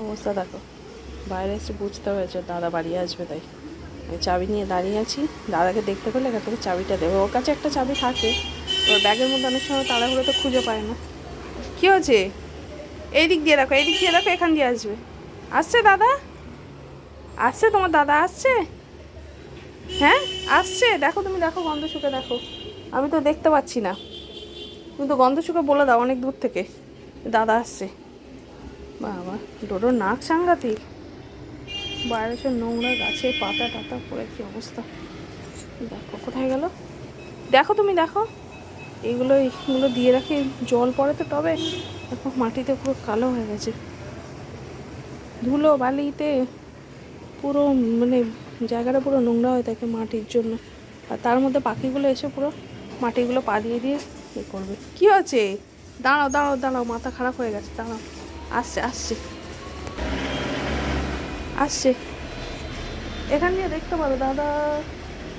অবস্থা দেখো। বাইরে এসে বুঝতে হয়েছে, দাদা বাড়ি আসবে তাই। চাবি নিয়ে দাঁড়িয়ে আছি। দাদাকে দেখতে পেলে এখান থেকে চাবিটা দেবে। ওর কাছে একটা চাবি থাকে। ওর ব্যাগের মধ্যে অনেক সময় তাড়াহুড়ো তো খুঁজে পায় না। কী হয়েছে? এই দিক দিয়ে দেখো এই দিক দিয়ে দেখো, এখান দিয়ে আসবে। আসছে দাদা? আসছে তোমার দাদা? আসছে? হ্যাঁ? আসছে? দেখো তুমি, দেখো, গন্ধ শুকে দেখো। আমি তো দেখতে পাচ্ছি না। তুমি তো গন্ধ শুকে বলে দাও অনেক দূর থেকে। দাদা আসছে। বাবা ডোডোর নাক সাংঘাতিক। বাইরে সব নোংরা গাছে পাতা টাতা পড়ে, কি অবস্থা? দেখো, কোথায় গেল? দেখো তুমি, দেখো। এগুলো এগুলো দিয়ে রাখি, জল পড়ে তো টবে। দেখো, মাটিতে পুরো কালো হয়ে গেছে। ধুলো বালিতে পুরো মানে জায়গাটা পুরো নোংরা হয়ে থাকে মাটির জন্য। আর তার মধ্যে পাখিগুলো এসে পুরো মাটিগুলো পা দিয়ে দিয়ে এ করবে। কি হচ্ছে দাঁড়াও দাঁড়াও দাঁড়াও, মাথা খারাপ হয়ে গেছে, দাঁড়াও। আসছে আসছে। আসছে। এখান দিয়ে দেখতে পারো, দাদা,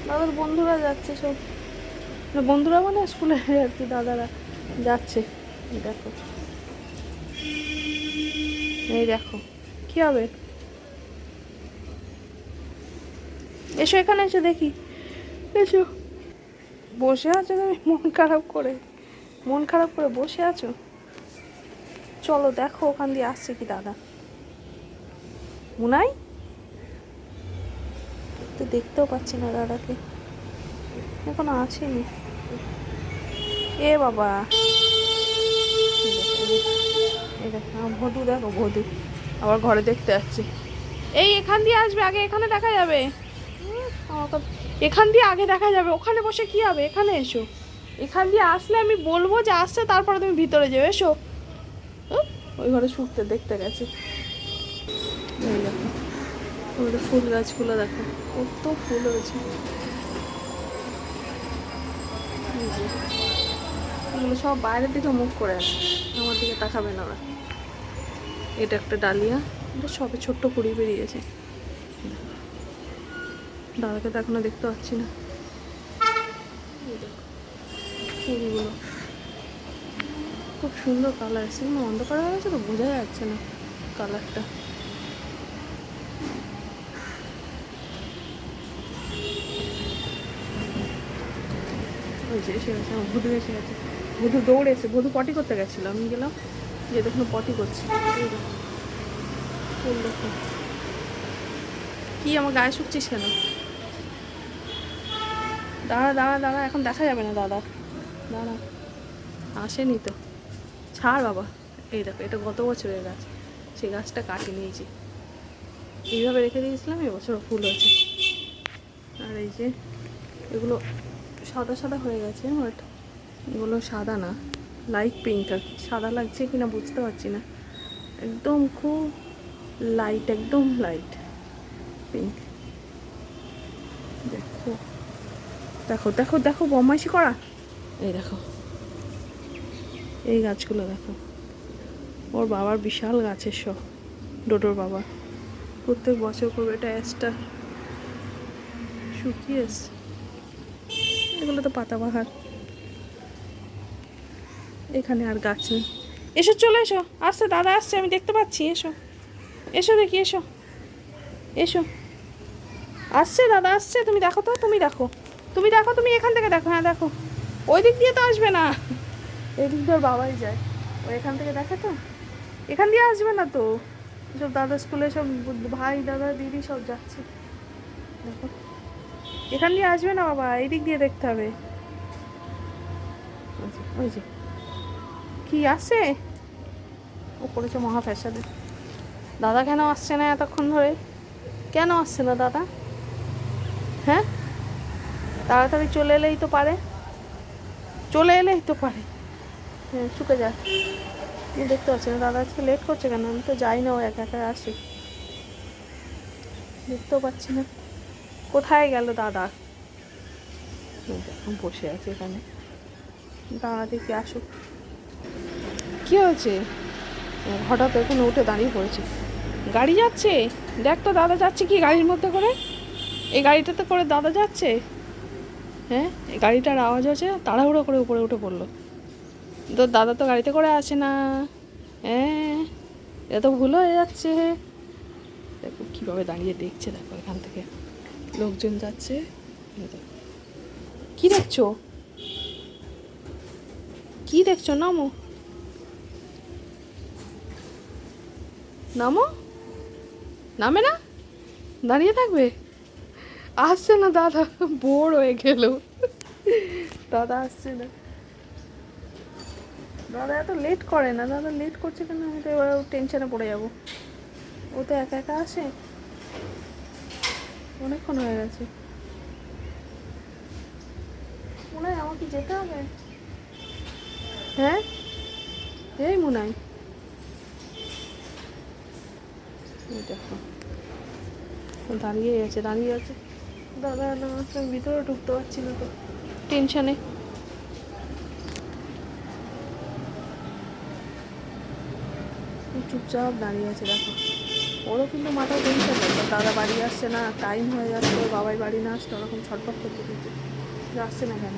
দাদার বন্ধুরা যাচ্ছে সব। বন্ধুরা মানে স্কুলে আর কি, দাদারা যাচ্ছে। দেখো। এই দেখো, কি হবে? এসো এখানে এসে দেখি। এসো। বসে আছো তুমি? মন খারাপ করে। মন খারাপ করে বসে আছো? চলো দেখো ওখান দিয়ে আসছে কি দাদা। মুনাই? তো দেখতেও পাচ্ছি না দাদাকে। এখনও আসেনি এ বাবা। ভদু, দেখো ভদু। আবার ঘরে দেখতে যাচ্ছে এই, এখান দিয়ে আসবে, আগে এখানে দেখা যাবে। এখান দিয়ে আগে দেখা যাবে। ওখানে বসে কি হবে? এখানে এসো। এখান দিয়ে আসলে আমি বলব যে আসছে, তারপরে তুমি ভিতরে যাবে। এসো। ওই ঘরে শুকতে, দেখতে গেছে। ওদের ফুল গাছগুলো দেখো, কত ফুল হয়েছে। সব বাইরের দিকে মুখ করে আছে আমার দিকে তাকাবে না ওরা। এটা একটা ডালিয়া, এটা সবে ছোট্ট কুড়ি বেরিয়েছে। দাদাকে তো এখনও দেখতে পাচ্ছি না। ফুলগুলো। খুব সুন্দর কালার এসে কোনো অন্ধকার হয়ে গেছে তো বোঝা যাচ্ছে না কালারটা যে এসে গেছে, আমার ভুধু এসে গেছে। ভুধু দৌড়ে এসে ভুধু পটি করতে গেছিল, আমি গেলাম যে দেখুন পটি করছি। কি আমার গায়ে শুকছিস কেন? দাঁড়া দাঁড়া দাঁড়া, এখন দেখা যাবে না দাদা। দাঁড়া, আসেনি তো। ছাড় বাবা। এই দেখো, এটা গত বছরের গাছ। সেই গাছটা কাটি নিয়েছি। এইভাবে রেখে দিয়েছিলাম এবছর ফুল হয়েছে। আর এই যে, এগুলো সাদা সাদা হয়ে গেছে বাট এগুলো সাদা না লাইট পিঙ্ক আর সাদা লাগছে কি না বুঝতে পারছি না। একদম খুব লাইট একদম লাইট পিঙ্ক দেখো। দেখো দেখো দেখো বমাইশি করা। এই দেখো। এই গাছগুলো দেখো। ওর বাবার বিশাল গাছের সব ডোডোর বাবা। প্রত্যেক বছর করবে, এটা অ্যাসটা শুকিয়ে এসছে। এগুলো তো পাতাবাহার এখানে আর গাছ নেই। এসো, চলে এসো। আসছে, দাদা আসছে, আমি দেখতে পাচ্ছি, এসো। এসো দেখি, এসো। এসো। আসছে, দাদা আসছে, তুমি দেখো তো, তুমি দেখো। তুমি দেখো, তুমি এখান থেকে দেখো হ্যাঁ দেখো। ওই দিক দিয়ে তো আসবে না। এই দিক দিয়ে বাবাই যায়। ও এখান থেকে দেখে তো? এখান দিয়ে আসবে না তো? সব দাদা স্কুলে সব ভাই দাদা দিদি সব যাচ্ছে। দেখো। এখান দিয়ে আসবে না বাবা? এই দিক দিয়ে দেখতে হবে। ওই যে, কি আসছে ও করেছে মহা ফ্যাসাদে দাদা কেন আসছে না এতক্ষণ ধরে? কেন আসছে না দাদা? হ্যাঁ? তাড়াতাড়ি চলে এলেই তো পারে। চলে এলেই তো পারে। হ্যাঁ শুকে যাক। তুমি দেখতে পাচ্ছি না দাদা আজকে লেট করছে কেন? আমি তো যাই না ও একা একা আসি দেখতেও পাচ্ছি না। কোথায় গেল দাদা? দেখো, বসে আছে এখানে। দাঁড়া দেখি আসুক। কি হয়েছে? হঠাৎ এখানে উঠে দাঁড়িয়ে পড়েছে। গাড়ি যাচ্ছে? দেখ তো দাদা যাচ্ছে কি গাড়ির মধ্যে করে? এই গাড়িটাতে করে দাদা যাচ্ছে? হ্যাঁ এই গাড়িটার আওয়াজ হচ্ছে তাড়াহুড়ো করে উপরে উঠে পড়ল। তো দাদা তো গাড়িতে করে আসে না। হ্যাঁ এটা তো ভুল হয়ে যাচ্ছে। দেখো কীভাবে দাঁড়িয়ে দেখছে, দেখো এখান থেকে। লোকজন যাচ্ছে। কি দেখছ? কি দেখছ, নামো? নামো? নামে না? দাঁড়িয়ে থাকবে? আসছে না দাদা, বোর হয়ে গেল। দাদা আসছে না। দাদা এত লেট করে না, দাদা লেট করছে কেন? আমি তো এবার টেনশনে পড়ে যাব। ও তো একা একা আসে? অনেকক্ষণ হয়ে গেছে। মনে হয় আমাকে যেতে হবে? হ্যাঁ? এই মনে হয় দাঁড়িয়ে আছে দাঁড়িয়ে আছে। দাদা, না ভিতরে ঢুকতে পারছি না তো। টেনশনে চুপচাপ দাঁড়িয়ে আছে, দেখো। ওরও কিন্তু মাথায় টেনশন দাদা বাড়ি আসছে না টাইম হয়ে যাচ্ছে, ওর বাবাই বাড়ি না আসছে ওরকম ছটফট করতে কিন্তু। আসছে না কেন?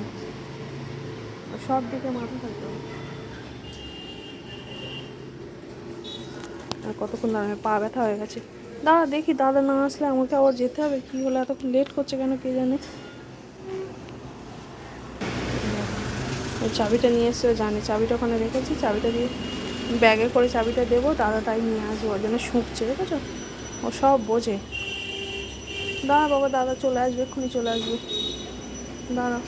সব দিকে মাথা থাকতে আর কতক্ষণ দাঁড়াবে? পা ব্যথা হয়ে গেছে। দাদা দেখি দাদা না আসলে আমাকে আবার যেতে হবে? কী হলো, এতক্ষণ লেট করছে কেন কে জানে? চাবিটা নিয়ে এসছে, ও জানে। চাবিটা ওখানে রেখেছি, চাবিটা দিয়ে ব্যাগে করে চাবিটা দেবো, দাদা তাই নিয়ে আসব, ওর জন্য শুঁকছে, দেখেছ? ও সব বোঝে। দাঁড়া বাবা, দাদা চলে আসবে, এক্ষুনি চলে আসবে। দাঁড়া।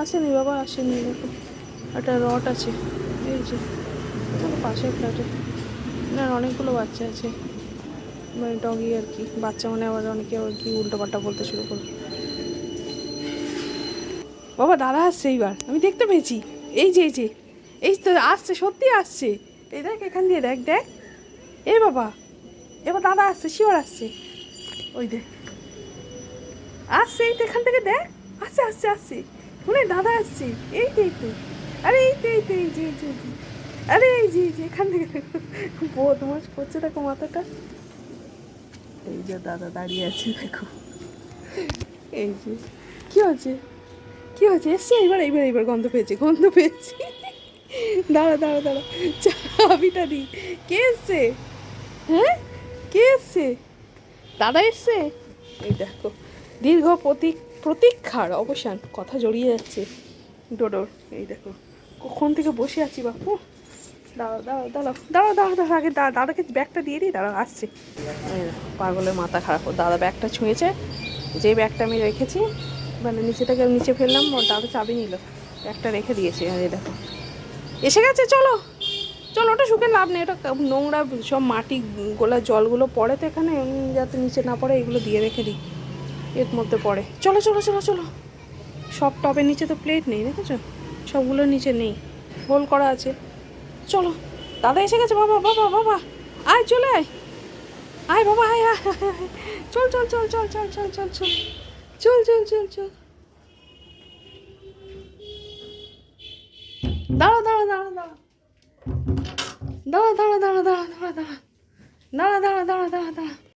আসেনি বাবা, আসেনি, দেখো। একটা রড আছে, এই যে পাশে ফ্ল্যাটে। না, অনেকগুলো বাচ্চা আছে। মানে ডগি আর কি, বাচ্চা মানে আবার অনেকে আর কি উল্টো পাল্টা বলতে শুরু করবে বাবা, দাদা আসছে এইবার। আমি দেখতে পেয়েছি। এই যে এই যে। এই তো আসছে, সত্যি আসছে। এই দেখ, এখান দিয়ে দেখ দেখ। এ বাবা, এবার দাদা আসছে, শিওর আসছে। ওই দেখ। আসছে, এই তো এখান থেকে দেখ। আসছে আসছে আসছে। শুনে দাদা আসছে। এই তো এই তো। আরে, এই তো এই তো, এই যে এই যে। আরে, এই যে এই যে, এখান থেকে বদমাস করছে দেখো মাথাটা। এই যে, দাদা দাঁড়িয়ে আছে, দেখো। এই যে, কি হচ্ছে কি হয়েছে? এসছে এইবার এইবার এইবার গন্ধ পেয়েছি গন্ধ পেয়েছি। দাঁড়া দাঁড়া দাঁড়া। চাবিটা দি। কে এসছে? হ্যাঁ? কে এসছে? দাদা এসছে? এই দেখো, দীর্ঘ প্রতীক প্রতীক্ষার অবসান। কথা জড়িয়ে যাচ্ছে। ডোডোর, এই দেখো। কখন থেকে বসে আছি বাপু? দাঁড়াও দাঁড়াও দাঁড়াও দাঁড়াও দাঁড়াও দাঁড়াও, আগে দাদাকে ব্যাগটা দিয়ে দিই, দাঁড়াও, আসছে। পাগলের মাথা খারাপ। দাদা ব্যাগটা ছুঁয়েছে যেই ব্যাগটা আমি রেখেছি মানে নিচে থেকে নিচে ফেললাম ওর দাদা চাবি নিল। একটা রেখে দিয়েছে আর দেখো। এসে গেছে চলো। চলো ওটা শুকে লাভ নেই ওটা নোংরা সব মাটি গোলা জলগুলো পড়ে তো এখানে যাতে নিচে না পড়ে এগুলো দিয়ে রেখে দিই। এর মধ্যে পড়ে। চলো চলো চলো চলো। সব টবের নিচে তো প্লেট নেই দেখেছ? সবগুলোর নিচে নেই। হোল করা আছে। চলো। দাদা এসে গেছে বাবা বাবা বাবা। আয় চলে আয়। আয় বাবা আয়, আয়। চল চল চল চল চল চল চল চল। চল চল চল চল দাঁড়া দাঁড়া দাঁড়া দাঁড়া দাঁড়া দাঁড়া দাঁড়া দাঁড়া দাঁড়া দাঁড়া দাঁড়া দাঁড়া দাঁড়া দাঁড়া দাঁড়া